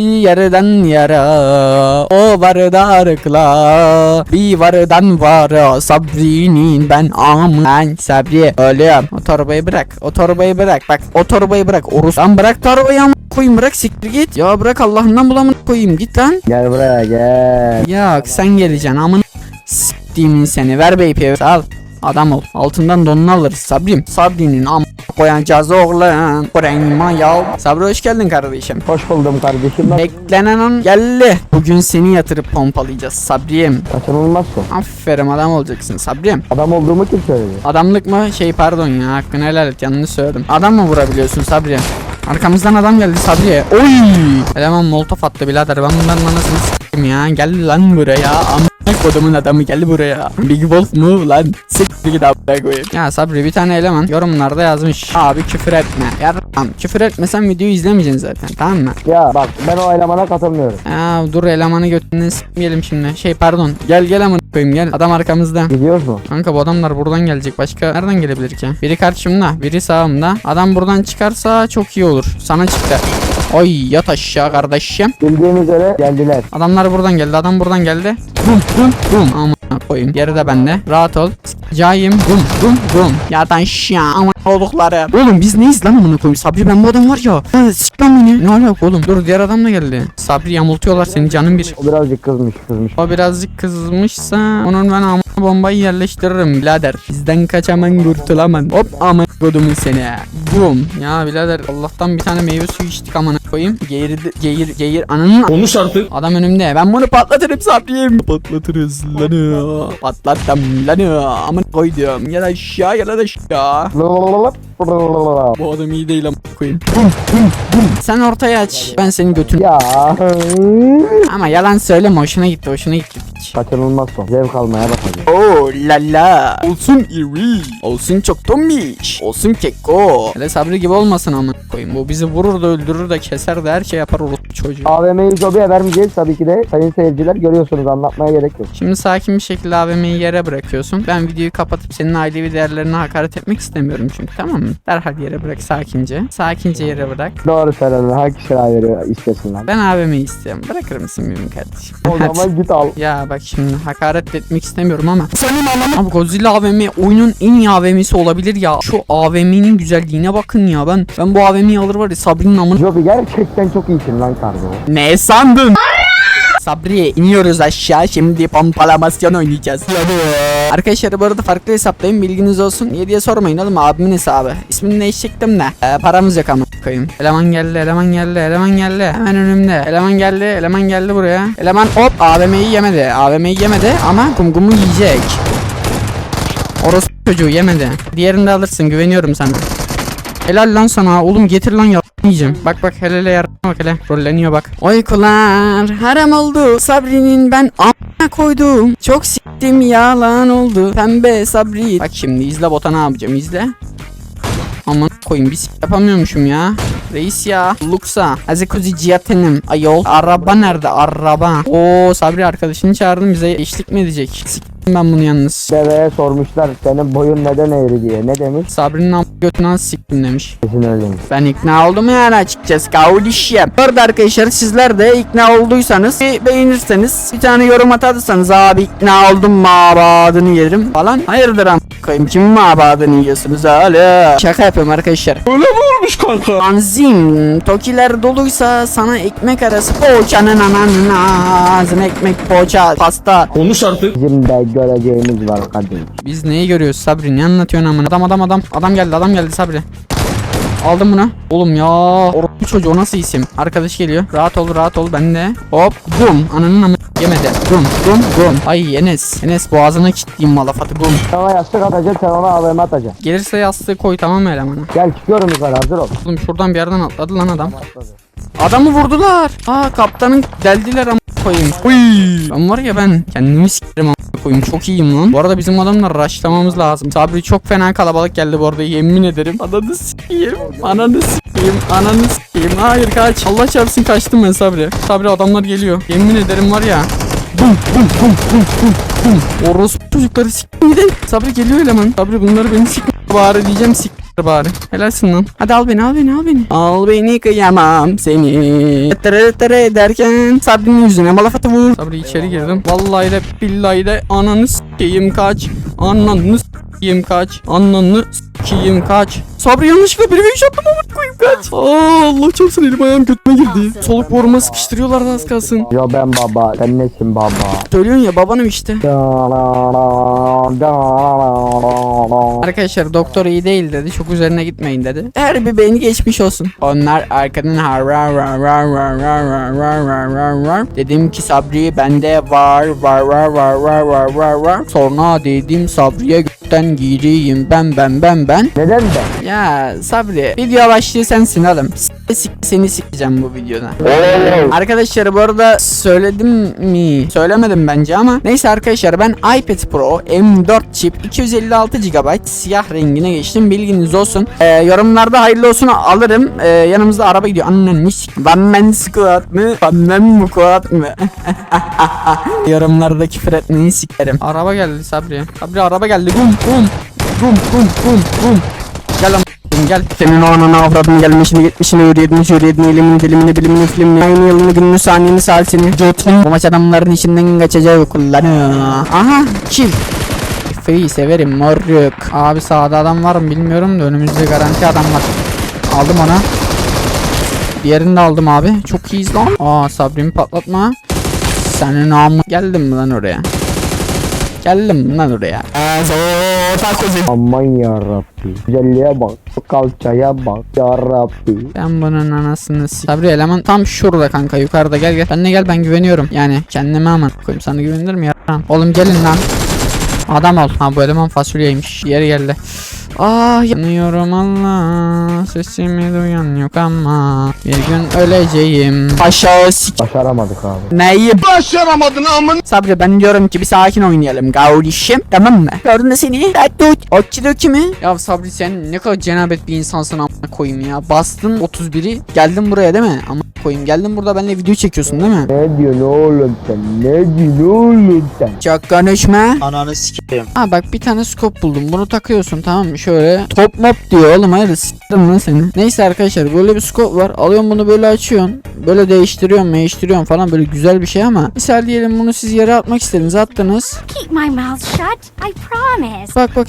yerden yere o var darıkla bir vardan vara Sabri'nin ben aman. Sabri oğlum o torbayı bırak o torbayı bırak. Bak o torbayı bırak Orus lan bırak torbayı ama koyayım bırak siktir git. Ya bırak Allah'ından bulamını koyayım git lan. Gel buraya gel. Yok sen geleceksin amın s**timin seni. Ver beypi al Adam ol altından donunu alırız Sabri'm. Sabri'nin am koyacağız oğlan Kureyma ya Sabri hoş geldin kardeşim. Hoş buldum kardeşim. Beklenen an geldi. Bugün seni yatırıp pompalayacağız Sabri'm. Kaçınılmazsın. Aferin adam olacaksın Sabri'm. Adam olduğumu kim söyledi? Adamlık mı? Şey pardon ya hakkını helal et yanlış söyledim. Adam mı vurabiliyorsun Sabri Arkamızdan adam geldi Sabri'ye. Oy! Eleman molotof attı birader. Ben bundan anasını s**tim ya. Gel lan buraya Amına kodumun adamı gel buraya Big Wolf mu lan Siktir git amına koyayım Ya Sabri bir tane eleman yorumlarda yazmış Abi küfür etme Yarram küfür etmesen videoyu izlemeyeceksin zaten tamam mı Ya bak ben o elemana katılmıyorum. Ya dur elemanı götünden s**meyelim şimdi Şey pardon gel gel amına koyayım gel Adam arkamızda Gidiyoruz mu? Kanka bu adamlar buradan gelecek. Başka nereden gelebilir ki? Biri karşımda, biri sağımda. Adam buradan çıkarsa çok iyi olur. Sana çıktı. Oy yat aşağı kardeşim. Bildiğimiz üzere geldiler. Adamlar buradan geldi. Adam buradan geldi. Bum bum bum. Aman koyayım. Yeri de bende. Rahat ol. Cayım. Bum bum bum. Yat aşağı. Aman oldukları. Oğlum biz neyiz lan amına koyayım? Sabri ben bu adam var ya. Ha, sik lan beni. Ne alaka oğlum? Dur diğer adam da geldi. Sabri yamultuyorlar seni canın bir. O birazcık kızmış kızmış. O birazcık kızmışsa onun ben amına bombayı yerleştiririm birader. Bizden kaçaman kurtulaman. Hop aman kodumun seni. Bum. Ya birader Allah'tan bir tane meyve suyu içtik amına koyayım. Geğir geğir geğir ananın Konuş artık. Adam önümde. Ben bunu patlatırım Sabri'yim. Patlatırız lan. Patlattım lan. Aman koydum. Ya da aşağı ya da aşağı. Bu adam iyi değil ama koyayım. Sen ortaya aç. Ben senin götün. ya. Ama yalan söyleme hoşuna gitti hoşuna gitti. Piç. Kaçınılmazsın. Zevk almaya bakacağım. Oo la la. Olsun iri. Olsun çok tombiş. Olsun keko. Hele Sabri gibi olmasın ama koyayım. Bu bizi vurur da öldürür de keser de her şey yapar olur çocuğu. AVM'yi Jobi'ye vermeyeceğiz tabii ki de. Sayın seyirciler görüyorsunuz anlatmaya gerek yok. Şimdi sakin bir şekilde AVM'yi yere bırakıyorsun. Ben videoyu kapatıp senin ailevi değerlerine hakaret etmek istemiyorum çünkü tamam mı? Derhal yere bırak sakince. Sakince yere bırak. Doğru söyledin. Hangi kişiler veriyor istesinler. Ben AVM'yi istiyorum. Bırakır mısın benim kardeşim? O zaman git al. Ya bak şimdi hakaret etmek istemiyorum ama Senin anlamı Abi Godzilla AVM oyunun en iyi AVM'si olabilir ya Şu AVM'nin güzelliğine bakın ya ben Ben bu AVM'yi alır var ya Sabri'nin amını Jobi gerçekten çok iyisin lan kargo. Ne sandın? Sabri iniyoruz aşağı şimdi pompalamasyon oynayacağız. Arkadaşlar bu arada farklı hesaptayım bilginiz olsun. 7'ye sormayın oğlum abimin hesabı. İsmini değişecektim de. Ee, paramız yok ama koyayım. Eleman geldi eleman geldi eleman geldi. Hemen önümde. Eleman geldi eleman geldi buraya. Eleman hop AVM'yi yemedi. AVM'yi yemedi ama kumkumu yiyecek. Orospu çocuğu yemedi. Diğerini de alırsın güveniyorum sana. Helal lan sana oğlum getir lan ya yiyeceğim. Bak bak hele hele yarına bak hele rolleniyor bak. Uykular haram oldu Sabri'nin ben a**a koydum. Çok siktim yalan oldu. Pembe Sabri. Bak şimdi izle bota ne yapacağım izle. Aman koyayım bir yapamıyormuşum ya. Reis ya. Luxa. Azekuzi cihatenim. Ayol. Araba nerede? Araba. Oo Sabri arkadaşını çağırdım bize eşlik mi edecek? Siktim ben bunu yalnız. Deveye sormuşlar senin boyun neden eğri diye. Ne demiş? Sabri'nin am götünden siktim demiş. Kesin öyle demiş. Ben ikna oldum yani açıkçası kardeşim. Bu arada arkadaşlar sizler de ikna olduysanız bir beğenirseniz bir tane yorum atarsanız abi ikna oldum mabadını yerim falan. Hayırdır am koyayım kimin mabadını yiyorsunuz hala. Şaka yapıyorum arkadaşlar. Öyle mi olmuş kanka? Anzim tokiler doluysa sana ekmek arası poğaçanın ananın ağzına ekmek poğaça pasta. Konuş artık. Bizim de göreceğimiz var kardeşim. Biz neyi görüyoruz Sabri ne anlatıyorsun amına adam adam adam adam geldi adam geldi Sabri Aldım bunu. Oğlum ya. Orospu çocuğu o nasıl isim? Arkadaş geliyor. Rahat ol rahat ol ben de. Hop bum. Ananın amı yemedi. Bum bum bum. Ay Enes. Enes boğazına kilitleyeyim malafatı bum. Sana yastık atacak sen ona AVM atacaksın. Gelirse yastığı koy tamam mı elemana? Gel çıkıyorum yukarı hazır ol. Oğlum şuradan bir yerden atladı lan adam. Adamı vurdular. Aa kaptanın deldiler ama koyayım. Uy. Ben var ya ben kendimi sikerim ama koyayım. Çok iyiyim lan. Bu arada bizim adamlar rushlamamız lazım. Sabri çok fena kalabalık geldi bu arada yemin ederim. Ananı sikeyim. Ananı sikeyim. Ananı sikeyim. Hayır kaç. Allah çarpsın kaçtım ben Sabri. Sabri adamlar geliyor. Yemin ederim var ya. Bum bum bum bum bum bum. Orospu çocukları sikmeden. Sabri geliyor eleman. Sabri bunları beni sikme bari diyeceğim sik bari. Helalsin lan. Hadi al beni al beni al beni. Al beni kıyamam seni. Tere tere derken Sabri'nin yüzüne malafatı vur. Sabri içeri girdim. Vallahi de billahi de ananı s**eyim kaç. Ananı s**eyim kaç. Ananı s**eyim kaç. Sabri yanlışlıkla bir iş yaptım ama koyayım kaç. Aa, Allah çok sinirli ayağım götüme girdi. Soluk boruma sıkıştırıyorlar az kalsın. Yo ben baba. Sen nesin baba? Söylüyorsun ya babanım işte. Arkadaşlar doktor iyi değil dedi. Çok üzerine gitmeyin dedi. Her bir beyni geçmiş olsun. Onlar arkadan har var var var var var var var var var var. Dedim ki Sabri bende var var var var var var var var. Sonra dedim Sabri'ye gökten gireyim ben ben ben ben. Neden ben? Ya Sabri video başlığı sensin oğlum. S- seni sikeceğim bu videoda. Arkadaşlar bu arada söyledim mi? Söylemedim bence ama neyse arkadaşlar ben iPad Pro M4 çip 256 GB siyah rengine geçtim bilginiz olsun. Ee, yorumlarda hayırlı olsun alırım. Ee, yanımızda araba gidiyor. Annen mi? Bammen squat mı? Bammen mu squat mı? Yorumlarda küfür etmeyi sikerim. Araba geldi Sabri. Sabri araba geldi. Bum bum. Bum bum bum bum. Gel lan. Gel. Senin o anana avradın gelmişini gitmişini yürüyedin yürüyedin elimini dilimini bilimini filmini aynı yılını gününü saniyeni saatini. Jotun. Bu maç adamların içinden kaçacak kullanıyor Aha kill Free severim moruk. Abi sağda adam var mı bilmiyorum da önümüzde garanti adam var. Aldım onu. Diğerini de aldım abi. Çok iyiyiz lan. Aa sabrimi patlatma. Senin namı Geldim mi lan oraya Geldim lan oraya Aman yarabbi. Güzelliğe bak. Kalçaya bak. Yarabbi. Ben bunun anasını s- Sabri eleman tam şurada kanka yukarıda gel gel. Benle gel ben güveniyorum. Yani kendime aman koyayım sana güvenilir mi ya? Oğlum gelin lan. Adam ol. Ha bu eleman fasulyeymiş. Yeri geldi. Ah yanıyorum Allah Sesimi duyan yok ama Bir gün öleceğim Aşağı sik Başaramadık abi. Neyi başaramadın amın Sabri ben diyorum ki bir sakin oynayalım kardeşim Tamam mı? Gördün de seni Tut Okidoki mi? Ya Sabri sen ne kadar cenabet bir insansın amına koyayım ya Bastın 31'i geldin buraya değil mi? Amına koyayım geldin burada benimle video çekiyorsun değil mi? Ne diyorsun oğlum sen? Ne diyorsun oğlum sen? Çok konuşma Ananı sikeyim. Ha bak bir tane scope buldum. Bunu takıyorsun tamam mı? Şöyle top mop diyor oğlum hayır s**tim lan seni. Neyse arkadaşlar böyle bir scope var. Alıyorsun bunu böyle açıyorsun. Böyle değiştiriyorsun değiştiriyorsun falan böyle güzel bir şey ama. Misal diyelim bunu siz yere atmak istediniz attınız. Keep my mouth shut. I promise. Bak bak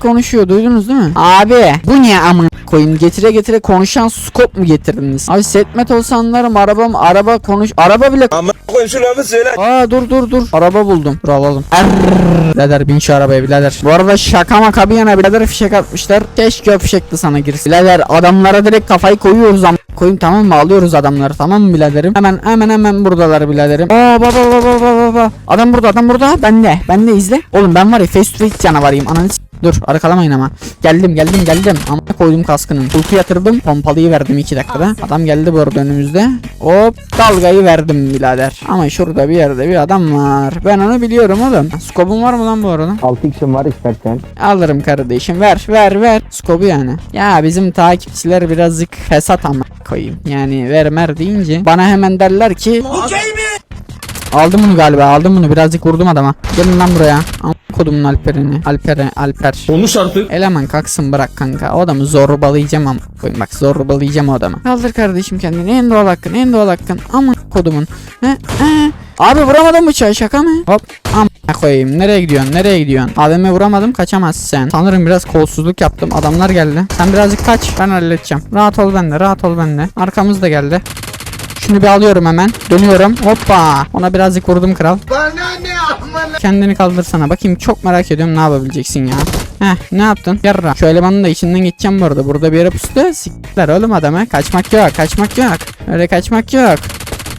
konuşuyor duydunuz değil mi? Abi bu ne amın koyayım getire getire konuşan scope mu getirdiniz? Abi setmet olsa anlarım arabam araba konuş araba bile Ama koyayım şu lafı söyle. Aa dur dur dur. Araba buldum. Dur alalım. Errrr. Birader bin şu arabaya birader. Bu arada şaka maka bir yana birader fişek atmışlar. Keşke o fişekli sana girsin. Birader adamlara direkt kafayı koyuyoruz am koyayım tamam mı alıyoruz adamları tamam mı biraderim hemen hemen hemen buradalar biraderim aa baba baba baba baba adam burada adam burada bende bende izle oğlum ben var ya face to face canavarıyım ananı Dur arkalamayın ama. Geldim geldim geldim. Ama koydum kaskının. Ulti yatırdım. Pompalıyı verdim 2 dakikada. Adam geldi bu arada önümüzde. Hop dalgayı verdim birader. Ama şurada bir yerde bir adam var. Ben onu biliyorum oğlum. Skobun var mı lan bu arada? 6 x'im var istersen. Alırım kardeşim. Ver ver ver. Skobu yani. Ya bizim takipçiler birazcık fesat ama koyayım. Yani ver mer deyince bana hemen derler ki Aldım bunu galiba aldım bunu. Birazcık vurdum adama. Gelin lan buraya. Am kodumun Alper'ini Alper'e Alper. Konuş artık. Eleman kalksın bırak kanka. O adamı zorbalayacağım ama. Bak zorbalayacağım o adamı. Kaldır kardeşim kendini. En doğal hakkın en doğal hakkın. Aman kodumun. He, he. Abi vuramadım bıçağı şaka mı? Hop. Amına koyayım. Nereye gidiyorsun? Nereye gidiyorsun? AVM vuramadım kaçamazsın Sanırım biraz kolsuzluk yaptım. Adamlar geldi. Sen birazcık kaç. Ben halledeceğim. Rahat ol bende rahat ol bende. Arkamız da geldi şunu bir alıyorum hemen. Dönüyorum. Hoppa. Ona birazcık vurdum kral. Kendini kaldırsana. Bakayım çok merak ediyorum ne yapabileceksin ya. Heh ne yaptın? Yarra. Şu elemanın da içinden geçeceğim bu arada. Burada bir yere pustu. Sikler oğlum adamı. Kaçmak yok. Kaçmak yok. Öyle kaçmak yok.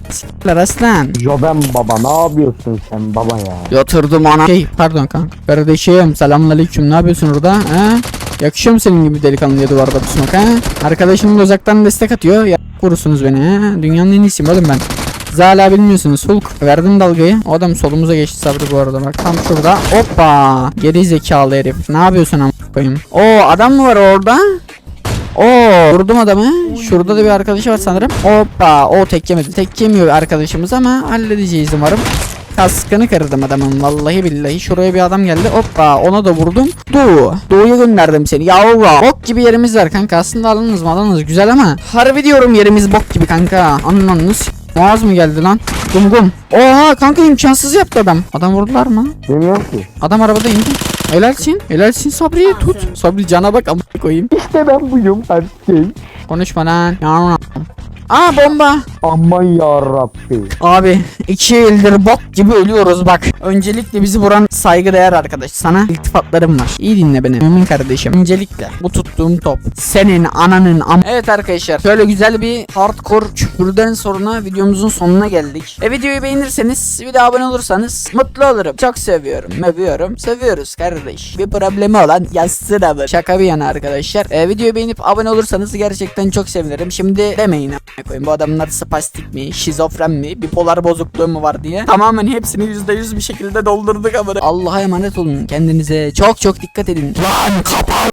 Sikler aslan. Jo ben baba. Ne yapıyorsun sen baba ya? Yatırdım ana. Şey pardon kanka. Kardeşim selamünaleyküm. Ne yapıyorsun orada? He? Yakışıyor mu senin gibi delikanlıya duvarda pusmak ha? Arkadaşım da uzaktan destek atıyor. Ya vurursunuz beni ha? Dünyanın en iyisiyim oğlum ben. Siz bilmiyorsunuz Hulk. Verdim dalgayı. O adam solumuza geçti Sabri bu arada bak. Tam şurada. Hoppa. Geri zekalı herif. Ne yapıyorsun am koyayım? Oo adam mı var orada? Oo vurdum adamı. Şurada da bir arkadaşı var sanırım. Hoppa. O tek yemedi. Tek yemiyor arkadaşımız ama halledeceğiz umarım. Kaskını kırdım adamın vallahi billahi. Şuraya bir adam geldi. Hoppa ona da vurdum. Doğu. Doğu'ya gönderdim seni. Yavrum. Bok gibi yerimiz var kanka. Aslında alınız mı alınız güzel ama. Harbi diyorum yerimiz bok gibi kanka. Anladınız. Boğaz mı geldi lan? Gum gum. Oha kanka imkansız yaptı adam. Adam vurdular mı? Bilmiyorum ki. Adam arabada indi. Helalsin. Helalsin Sabri'yi tut. Sabri cana bak amına koyayım. İşte ben buyum her şey. Konuşma lan. Yavrum. Aa bomba. Aman yarabbi. Abi iki eldir bok gibi ölüyoruz bak. Öncelikle bizi vuran saygıdeğer arkadaş. Sana iltifatlarım var. İyi dinle beni. Mümin kardeşim. Öncelikle bu tuttuğum top. Senin ananın am... Evet arkadaşlar. Şöyle güzel bir hardcore küfürden sonra videomuzun sonuna geldik. E videoyu beğenirseniz bir de abone olursanız mutlu olurum. Çok seviyorum. Övüyorum. Seviyoruz kardeş. Bir problemi olan yazsın abi. Şaka bir yana arkadaşlar. E, videoyu beğenip abone olursanız gerçekten çok sevinirim. Şimdi demeyin koyayım. Bu adamlar spastik mi, şizofren mi, bipolar bozukluğu mu var diye. Tamamen hepsini %100 bir şekilde doldurduk ama. Allah'a emanet olun. Kendinize çok çok dikkat edin. Lan kapat.